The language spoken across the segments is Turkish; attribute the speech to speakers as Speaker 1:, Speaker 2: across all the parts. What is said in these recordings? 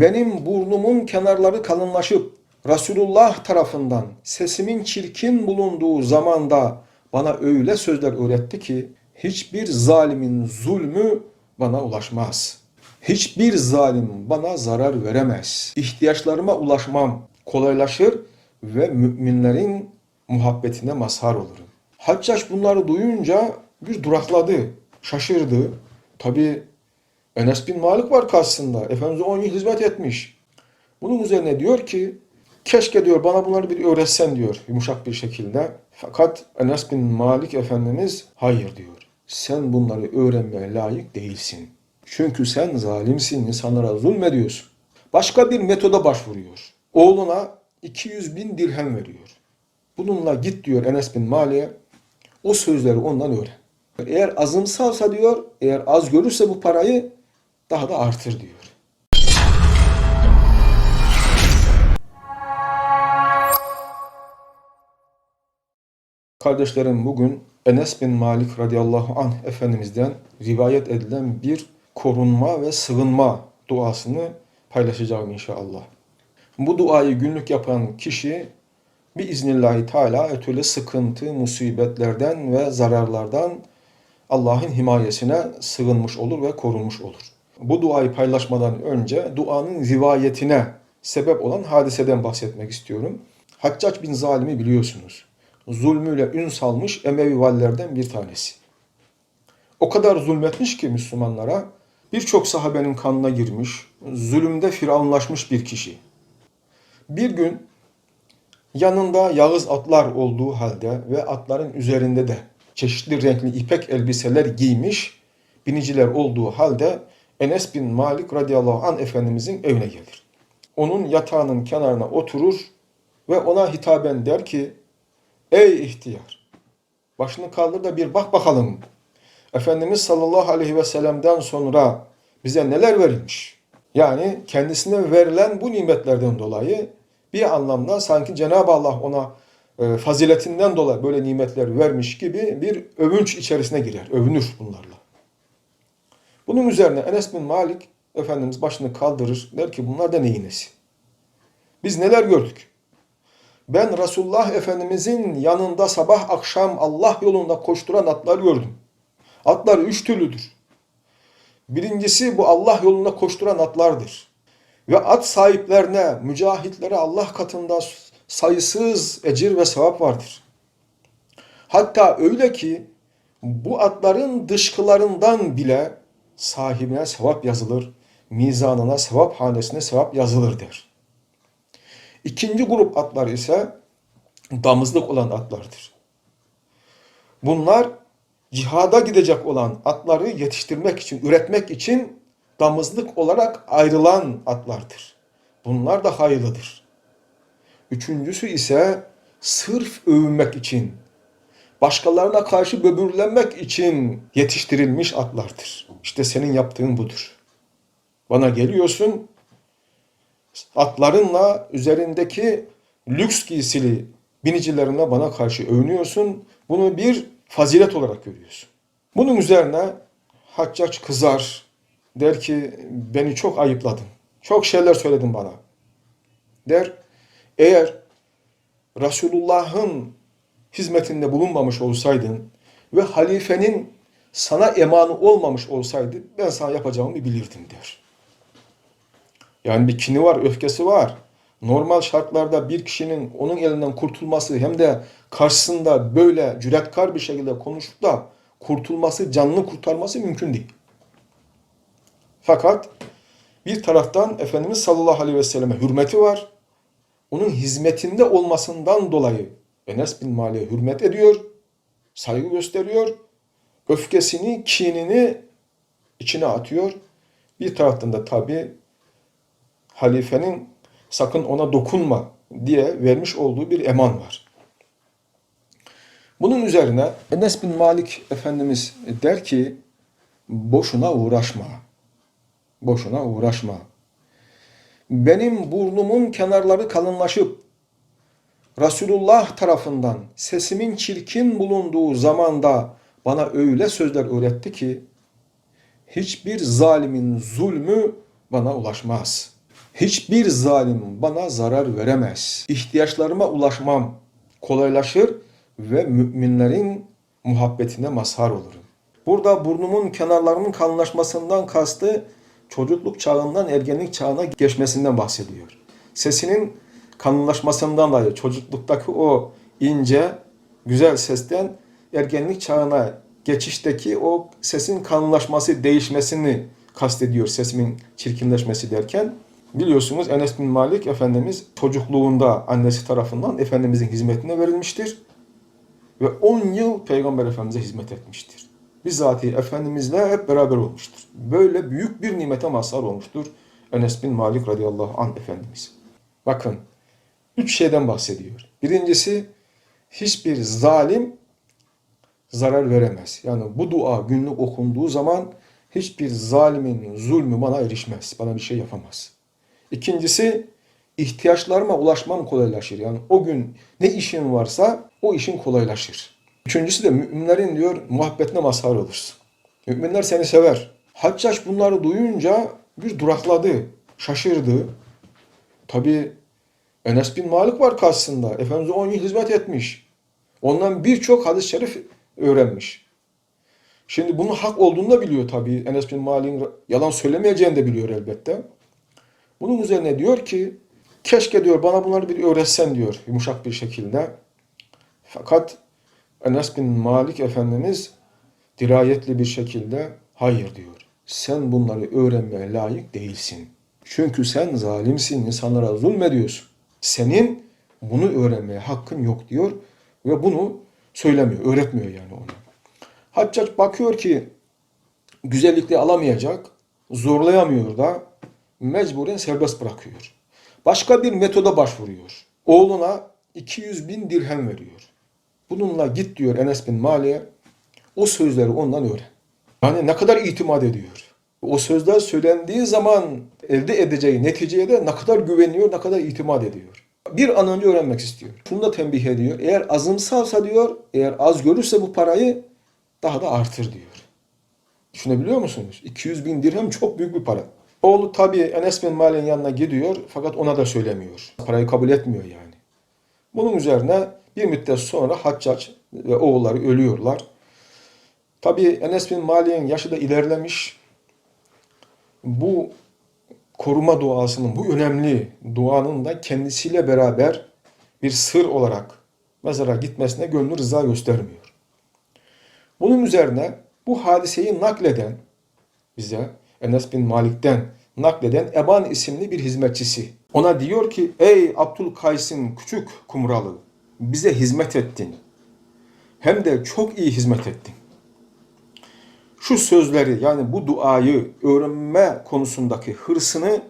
Speaker 1: Benim burnumun kenarları kalınlaşıp Resulullah tarafından sesimin çirkin bulunduğu zamanda bana öyle sözler öğretti ki hiçbir zalimin zulmü bana ulaşmaz. Hiçbir zalim bana zarar veremez. İhtiyaçlarıma ulaşmam kolaylaşır ve müminlerin muhabbetine mazhar olurum. Haccaç bunları duyunca bir durakladı, şaşırdı. Tabi Enes bin Malik var karşısında. Efendimiz 10 yıl hizmet etmiş. Bunun üzerine diyor ki keşke diyor bana bunları bir öğretsen diyor yumuşak bir şekilde. Fakat Enes bin Malik Efendimiz hayır diyor. Sen bunları öğrenmeye layık değilsin. Çünkü sen zalimsin, insanlara zulmediyorsun. Başka bir metoda başvuruyor. Oğluna 200 bin dirhem veriyor. Bununla git diyor Enes bin Malik'e o sözleri ondan öğren. Eğer azımsalsa diyor, eğer az görürse bu parayı daha da artır diyor. Kardeşlerim bugün Enes bin Malik radıyallahu anh Efendimiz'den rivayet edilen bir korunma ve sığınma duasını paylaşacağım inşallah. Bu duayı günlük yapan kişi biiznillahü teala ötürü sıkıntı, musibetlerden ve zararlardan Allah'ın himayesine sığınmış olur ve korunmuş olur. Bu duayı paylaşmadan önce duanın rivayetine sebep olan hadiseden bahsetmek istiyorum. Haccac bin Zalim'i biliyorsunuz. Zulmüyle ün salmış Emevi valilerden bir tanesi. O kadar zulmetmiş ki Müslümanlara birçok sahabenin kanına girmiş, zulümde firavunlaşmış bir kişi. Bir gün yanında yağız atlar olduğu halde ve atların üzerinde de çeşitli renkli ipek elbiseler giymiş biniciler olduğu halde Enes bin Malik radıyallahu an Efendimizin evine gelir. Onun yatağının kenarına oturur ve ona hitaben der ki Ey ihtiyar! Başını kaldır da bir bak bakalım. Efendimiz sallallahu aleyhi ve sellem'den sonra bize neler verilmiş? Yani kendisine verilen bu nimetlerden dolayı bir anlamda sanki Cenab-ı Allah ona e, faziletinden dolayı böyle nimetler vermiş gibi bir övünç içerisine girer. Övünür bunlarla. Bunun üzerine Enes bin Malik Efendimiz başını kaldırır. Der ki bunlar da neyin nesi? Biz neler gördük? Ben Resulullah Efendimizin yanında sabah akşam Allah yolunda koşturan atlar gördüm. Atlar üç türlüdür. Birincisi bu Allah yolunda koşturan atlardır. Ve at sahiplerine, mücahitlere Allah katında sayısız ecir ve sevap vardır. Hatta öyle ki bu atların dışkılarından bile sahibine sevap yazılır, mizanına, sevap hanesine sevap yazılır der. İkinci grup atlar ise damızlık olan atlardır. Bunlar cihada gidecek olan atları yetiştirmek için, üretmek için damızlık olarak ayrılan atlardır. Bunlar da hayırlıdır. Üçüncüsü ise sırf övünmek için, başkalarına karşı böbürlenmek için yetiştirilmiş atlardır. İşte senin yaptığın budur. Bana geliyorsun, atlarınla üzerindeki lüks giysili binicilerine bana karşı övünüyorsun. Bunu bir fazilet olarak görüyorsun. Bunun üzerine Haccac kızar. Der ki beni çok ayıpladın. Çok şeyler söyledin bana. Der eğer Resulullah'ın hizmetinde bulunmamış olsaydın ve halifenin sana emanı olmamış olsaydı ben sana yapacağımı bilirdim der. Yani bir kini var, öfkesi var. Normal şartlarda bir kişinin onun elinden kurtulması hem de karşısında böyle cüretkar bir şekilde konuşup da kurtulması, canını kurtarması mümkün değil. Fakat bir taraftan Efendimiz sallallahu aleyhi ve selleme hürmeti var. Onun hizmetinde olmasından dolayı Enes bin Malik'e hürmet ediyor, saygı gösteriyor, öfkesini, kinini içine atıyor. Bir taraftan da tabi halifenin sakın ona dokunma diye vermiş olduğu bir eman var. Bunun üzerine Enes bin Malik Efendimiz der ki boşuna uğraşma. Boşuna uğraşma. Benim burnumun kenarları kalınlaşıp Resulullah tarafından sesimin çirkin bulunduğu zamanda bana öyle sözler öğretti ki hiçbir zalimin zulmü bana ulaşmaz. Hiçbir zalim bana zarar veremez. İhtiyaçlarıma ulaşmam kolaylaşır ve müminlerin muhabbetine mazhar olurum. Burada burnumun kenarlarının kalınlaşmasından kastı çocukluk çağından ergenlik çağına geçmesinden bahsediyor. Sesinin kalınlaşmasından dolayı çocukluktaki o ince, güzel sesten ergenlik çağına geçişteki o sesin kalınlaşması, değişmesini kastediyor sesimin çirkinleşmesi derken. Biliyorsunuz Enes bin Malik Efendimiz çocukluğunda annesi tarafından Efendimizin hizmetine verilmiştir. Ve 10 yıl Peygamber Efendimiz'e hizmet etmiştir. Bizzati Efendimizle hep beraber olmuştur. Böyle büyük bir nimete mazhar olmuştur Enes bin Malik radıyallahu anh Efendimiz. Bakın, üç şeyden bahsediyor. Birincisi, hiçbir zalim zarar veremez. Yani bu dua günlük okunduğu zaman hiçbir zalimin zulmü bana erişmez. Bana bir şey yapamaz. İkincisi ihtiyaçlarıma ulaşmam kolaylaşır. Yani o gün ne işin varsa o işin kolaylaşır. Üçüncüsü de müminlerin diyor muhabbetine mazhar olursun. Müminler seni sever. Haccaç bunları duyunca bir durakladı, şaşırdı. Tabi Enes bin Malik var karşısında. Efendimiz 10 yıl hizmet etmiş. Ondan birçok hadis-i şerif öğrenmiş. Şimdi bunun hak olduğunu da biliyor tabii. Enes bin Malik'in yalan söylemeyeceğini de biliyor elbette. Bunun üzerine diyor ki keşke diyor bana bunları bir öğretsen diyor yumuşak bir şekilde. Fakat Enes bin Malik Efendimiz dirayetli bir şekilde hayır diyor. Sen bunları öğrenmeye layık değilsin. Çünkü sen zalimsin, insanlara zulmediyorsun. Senin bunu öğrenmeye hakkın yok diyor ve bunu söylemiyor, öğretmiyor yani ona. Haccac bakıyor ki güzellikle alamayacak, zorlayamıyor da mecburen serbest bırakıyor. Başka bir metoda başvuruyor. Oğluna 200 bin dirhem veriyor. Bununla git diyor Enes bin Mali'ye o sözleri ondan öğren. Yani ne kadar itimat ediyor. O sözler söylendiği zaman elde edeceği neticeye de ne kadar güveniyor, ne kadar itimat ediyor. Bir an önce öğrenmek istiyor. Şunu da tembih ediyor. Eğer azımsalsa diyor, eğer az görürse bu parayı daha da artır diyor. Düşünebiliyor musunuz? 200 bin dirhem çok büyük bir para. Oğlu tabii Enes bin Malik'in yanına gidiyor fakat ona da söylemiyor. Parayı kabul etmiyor yani. Bunun üzerine bir müddet sonra Haccac ve oğulları ölüyorlar. Tabii Enes bin Malik'in yaşı da ilerlemiş. Bu koruma duasının, bu önemli duanın da kendisiyle beraber bir sır olarak mezara gitmesine gönlü rıza göstermiyor. Bunun üzerine bu hadiseyi nakleden bize Enes bin Malik'ten nakleden Eban isimli bir hizmetçisi. Ona diyor ki ey Abdülkays'ın küçük kumralı bize hizmet ettin. Hem de çok iyi hizmet ettin. Şu sözleri yani bu duayı öğrenme konusundaki hırsını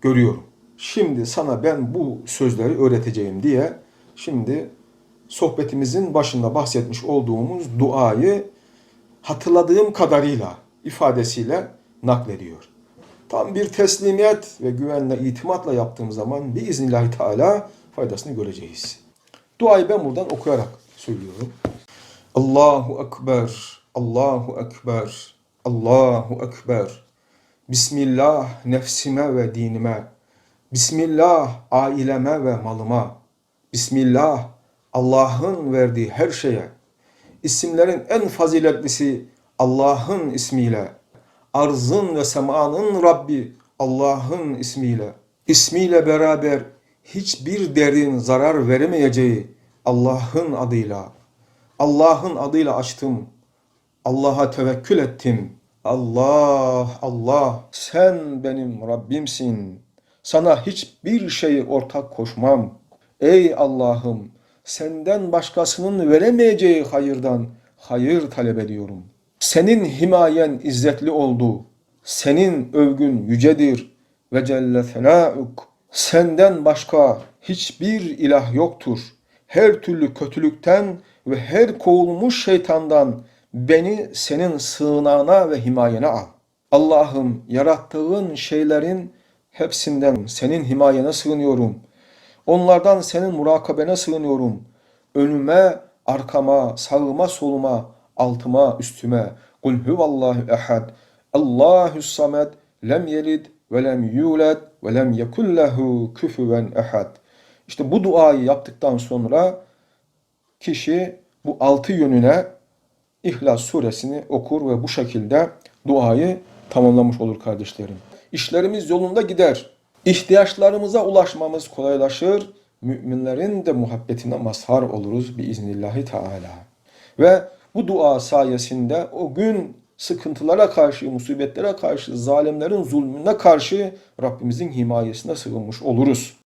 Speaker 1: görüyorum. Şimdi sana ben bu sözleri öğreteceğim diye şimdi sohbetimizin başında bahsetmiş olduğumuz duayı hatırladığım kadarıyla ifadesiyle naklediyor. Tam bir teslimiyet ve güvenle, itimatla yaptığım zaman biiznillahü teala faydasını göreceğiz. Duayı ben buradan okuyarak söylüyorum. Allahu Ekber, Allahu Ekber, Allahu Ekber. Bismillah nefsime ve dinime. Bismillah aileme ve malıma. Bismillah Allah'ın verdiği her şeye. İsimlerin en faziletlisi Allah'ın ismiyle. Arzın ve semanın Rabbi Allah'ın ismiyle. İsmiyle beraber hiçbir derdin zarar veremeyeceği Allah'ın adıyla. Allah'ın adıyla açtım. Allah'a tevekkül ettim. Allah, Allah, sen benim Rabbimsin. Sana hiçbir şeyi ortak koşmam. Ey Allah'ım, senden başkasının veremeyeceği hayırdan hayır talep ediyorum. Senin himayen izzetli oldu. Senin övgün yücedir. Ve celle senâuk. Senden başka hiçbir ilah yoktur. Her türlü kötülükten ve her kovulmuş şeytandan beni senin sığınağına ve himayene al. Allah'ım yarattığın şeylerin hepsinden senin himayene sığınıyorum. Onlardan senin murakabene sığınıyorum. Önüme, arkama, sağıma, soluma, altıma, üstüme. Kul huvallahu ehad. Allahus samed. Lem yelid ve lem yulad ve lem yekun lehu kufuven ehad. İşte bu duayı yaptıktan sonra kişi bu altı yönüne İhlas suresini okur ve bu şekilde duayı tamamlamış olur kardeşlerim. İşlerimiz yolunda gider. İhtiyaçlarımıza ulaşmamız kolaylaşır. Müminlerin de muhabbetine mazhar oluruz biiznillahi teala. Ve bu dua sayesinde o gün sıkıntılara karşı, musibetlere karşı, zalimlerin zulmüne karşı Rabbimizin himayesine sığınmış oluruz.